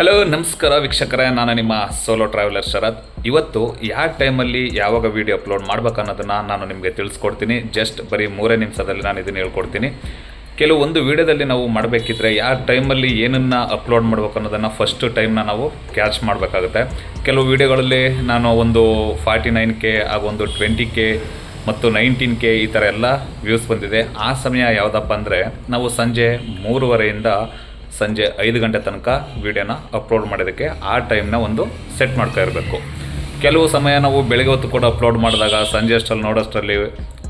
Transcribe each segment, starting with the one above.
Hello ನಮಸ್ಕಾರ ವೀಕ್ಷಕರೇ, ನಾನು ನಿಮ್ಮ ಸೋಲೋ ಟ್ರಾವೆಲರ್ ಶರತ್. ಇವತ್ತು ಯಾವ ಟೈಮಲ್ಲಿ ಯಾವಾಗ ವೀಡಿಯೋ ಅಪ್ಲೋಡ್ ಮಾಡ್ಬೇಕು ಅನ್ನೋದನ್ನು ನಾನು ನಿಮಗೆ ತಿಳಿಸ್ಕೊಡ್ತೀನಿ. ಜಸ್ಟ್ ಬರೀ ಮೂರೇ ನಿಮಿಷದಲ್ಲಿ ನಾನು ಇದನ್ನು ಹೇಳ್ಕೊಡ್ತೀನಿ. ಕೆಲವೊಂದು ವೀಡಿಯೋದಲ್ಲಿ ನಾವು ಮಾಡಬೇಕಿದ್ರೆ ಯಾವ ಟೈಮಲ್ಲಿ ಏನನ್ನು ಅಪ್ಲೋಡ್ ಮಾಡ್ಬೇಕು ಅನ್ನೋದನ್ನು ಫಸ್ಟ್ ಟೈಮ್ನ ನಾವು ಕ್ಯಾಚ್ ಮಾಡಬೇಕಾಗುತ್ತೆ. ಕೆಲವು ವಿಡಿಯೋಗಳಲ್ಲಿ ನಾನು ಒಂದು ಫಾರ್ಟಿ ನೈನ್ ಕೆ ಒಂದು ಟ್ವೆಂಟಿ ಕೆ ಮತ್ತು ನೈನ್ಟೀನ್ ಕೆ ಈ ಥರ ಎಲ್ಲ ವ್ಯೂಸ್ ಬಂದಿದೆ. ಆ ಸಮಯ ಯಾವುದಪ್ಪ ಅಂದರೆ ನಾವು ಸಂಜೆ ಮೂರುವರೆಯಿಂದ ಸಂಜೆ ಐದು ಗಂಟೆ ತನಕ ವೀಡಿಯೋನ ಅಪ್ಲೋಡ್ ಮಾಡೋದಕ್ಕೆ ಆ ಟೈಮ್ನ ಒಂದು ಸೆಟ್ ಮಾಡ್ತಾ ಇರಬೇಕು. ಕೆಲವು ಸಮಯ ನಾವು ಬೆಳಗ್ಗೆ ಹೊತ್ತು ಕೂಡ ಅಪ್ಲೋಡ್ ಮಾಡಿದಾಗ ಸಂಜೆ ಅಷ್ಟರಲ್ಲಿ ನೋಡೋಷ್ಟರಲ್ಲಿ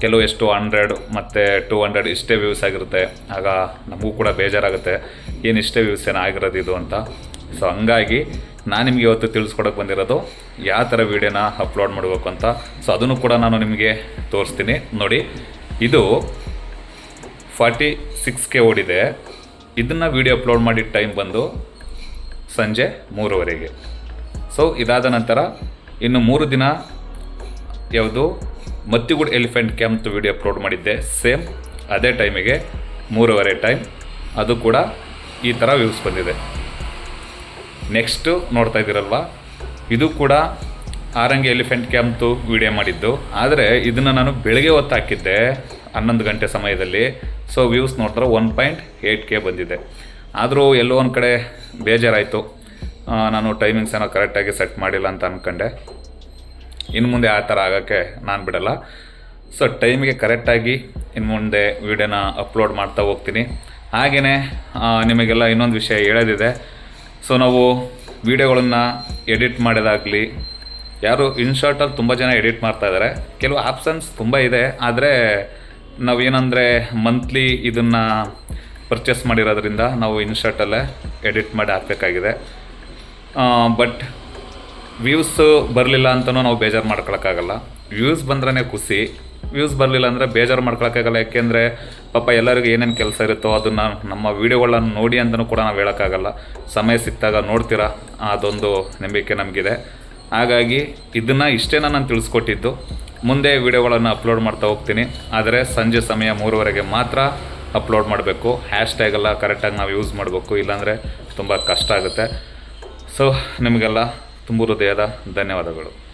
ಕೆಲವು ಎಷ್ಟು ಹಂಡ್ರೆಡ್ ಮತ್ತು ಟೂ ಹಂಡ್ರೆಡ್ ಇಷ್ಟೇ ವ್ಯೂಸ್ ಆಗಿರುತ್ತೆ. ಆಗ ನಮಗೂ ಕೂಡ ಬೇಜಾರಾಗುತ್ತೆ. ಏನು ಇಷ್ಟೇ ವ್ಯೂಸ್ ಏನಾಗಿರೋದು ಇದು ಅಂತ. ಸೊ ಹಂಗಾಗಿ ನಾನು ನಿಮಗೆ ಇವತ್ತು ತಿಳಿಸ್ಕೊಡೋಕೆ ಬಂದಿರೋದು ಯಾವ ಥರ ವೀಡಿಯೋನ ಅಪ್ಲೋಡ್ ಮಾಡಬೇಕು ಅಂತ. ಸೊ ಅದನ್ನು ಕೂಡ ನಾನು ನಿಮಗೆ ತೋರಿಸ್ತೀನಿ. ನೋಡಿ, ಇದು ಫಾರ್ಟಿ ಸಿಕ್ಸ್ ಕೆ ಓಡಿದೆ. ಇದನ್ನು ವೀಡಿಯೋ ಅಪ್ಲೋಡ್ ಮಾಡಿದ ಟೈಮ್ ಬಂದು ಸಂಜೆ ಮೂರುವರೆಗೆ. ಸೊ ಇದಾದ ನಂತರ ಇನ್ನು ಮೂರು ದಿನ ಯಾವುದು Mattigodu elephant camp video upload ಮಾಡಿದ್ದೆ ಸೇಮ್ ಅದೇ ಟೈಮಿಗೆ ಮೂರುವರೆ ಟೈಮ್ ಅದು ಕೂಡ ಈ ಥರ ವ್ಯೂಸ್ ಬಂದಿದೆ. ನೆಕ್ಸ್ಟು ನೋಡ್ತಾ ಇದ್ದೀರಲ್ವ? ಇದು ಕೂಡ ಆರಂಗಿ ಎಲಿಫೆಂಟ್ ಕ್ಯಾಂಪ್ದು ವಿಡಿಯೋ ಮಾಡಿದ್ದು. ಆದರೆ ಇದನ್ನು ನಾನು ಬೆಳಗ್ಗೆ ಹೊತ್ತು ಹಾಕಿದ್ದೆ, ಹನ್ನೊಂದು ಗಂಟೆ ಸಮಯದಲ್ಲಿ. ಸೊ ವ್ಯೂಸ್ ನೋಡಿದ್ರೆ ಒನ್ ಪಾಯಿಂಟ್ ಏಯ್ಟ್ ಕೆ ಬಂದಿದೆ. ಆದರೂ ಎಲ್ಲೋ ಒಂದು ಕಡೆ ಬೇಜಾರಾಯಿತು. ನಾನು ಟೈಮಿಂಗ್ಸ್ ಏನೋ ಕರೆಕ್ಟಾಗಿ ಸೆಟ್ ಮಾಡಿಲ್ಲ ಅಂತ ಅಂದ್ಕೊಂಡೆ ಇನ್ನು ಮುಂದೆ ಆ ಥರ ಆಗೋಕ್ಕೆ ನಾನು ಬಿಡಲ್ಲ. ಸೊ ಟೈಮಿಗೆ ಕರೆಕ್ಟಾಗಿ ಇನ್ನು ಮುಂದೆ ವೀಡಿಯೋನ ಅಪ್ಲೋಡ್ ಮಾಡ್ತಾ ಹೋಗ್ತೀನಿ. ಹಾಗೆಯೇ ನಿಮಗೆಲ್ಲ ಇನ್ನೊಂದು ವಿಷಯ ಹೇಳೋದಿದೆ. ಸೊ ನಾವು ವೀಡಿಯೋಗಳನ್ನು ಎಡಿಟ್ ಮಾಡೋದಾಗಲಿ, ಯಾರು ಇನ್ಶಾರ್ಟಲ್ಲಿ ತುಂಬ ಜನ ಎಡಿಟ್ ಮಾಡ್ತಾ ಇದ್ದಾರೆ ಕೆಲವು ಆಪ್ಷನ್ಸ್ ತುಂಬ ಇದೆ, ಆದರೆ ನಾವೇನಂದರೆ ಮಂತ್ಲಿ ಇದನ್ನು ಪರ್ಚೇಸ್ ಮಾಡಿರೋದ್ರಿಂದ ನಾವು ಇನ್ಶರ್ಟಲ್ಲೇ ಎಡಿಟ್ ಮಾಡಿ ಹಾಕಬೇಕಾಗಿದೆ. ಬಟ್ ವ್ಯೂಸ್ ಬರಲಿಲ್ಲ ಅಂತಲೂ ನಾವು ಬೇಜಾರು ಮಾಡ್ಕೊಳಕ್ಕಾಗಲ್ಲ. ವ್ಯೂಸ್ ಬಂದ್ರೇ ಖುಷಿ. ವ್ಯೂಸ್ ಬರಲಿಲ್ಲ ಅಂದರೆ ಬೇಜಾರು ಮಾಡ್ಕೊಳಕ್ಕಾಗಲ್ಲ. ಯಾಕೆಂದರೆ ಪಾಪ ಎಲ್ಲರಿಗೂ ಏನೇನು ಕೆಲಸ ಇರುತ್ತೋ ಅದನ್ನು ನಮ್ಮ ವೀಡಿಯೋಗಳನ್ನು ನೋಡಿ ಅಂತಲೂ ಕೂಡ ನಾವು ಹೇಳೋಕ್ಕಾಗಲ್ಲ. ಸಮಯ ಸಿಕ್ಕಾಗ ನೋಡ್ತೀರಾ? ಅದೊಂದು ನಂಬಿಕೆ ನಮಗಿದೆ. ಹಾಗಾಗಿ ಇದನ್ನು ಇಷ್ಟೇನ ನಾನು ತಿಳಿಸ್ಕೊಟ್ಟಿದ್ದು. ಮುಂದೆ ವಿಡಿಯೋಗಳನ್ನು ಅಪ್ಲೋಡ್ ಮಾಡ್ತಾ ಹೋಗ್ತೀನಿ. ಆದರೆ ಸಂಜೆ ಸಮಯ ಮೂರುವರೆಗೆ ಮಾತ್ರ ಅಪ್ಲೋಡ್ ಮಾಡಬೇಕು. ಹ್ಯಾಶ್ ಟ್ಯಾಗೆಲ್ಲ ಕರೆಕ್ಟಾಗಿ ನಾವು ಯೂಸ್ ಮಾಡಬೇಕು. ಇಲ್ಲಾಂದರೆ ತುಂಬ ಕಷ್ಟ ಆಗುತ್ತೆ. ಸೊ ನಿಮಗೆಲ್ಲ ತುಂಬ ಹೃದಯದ ಧನ್ಯವಾದಗಳು.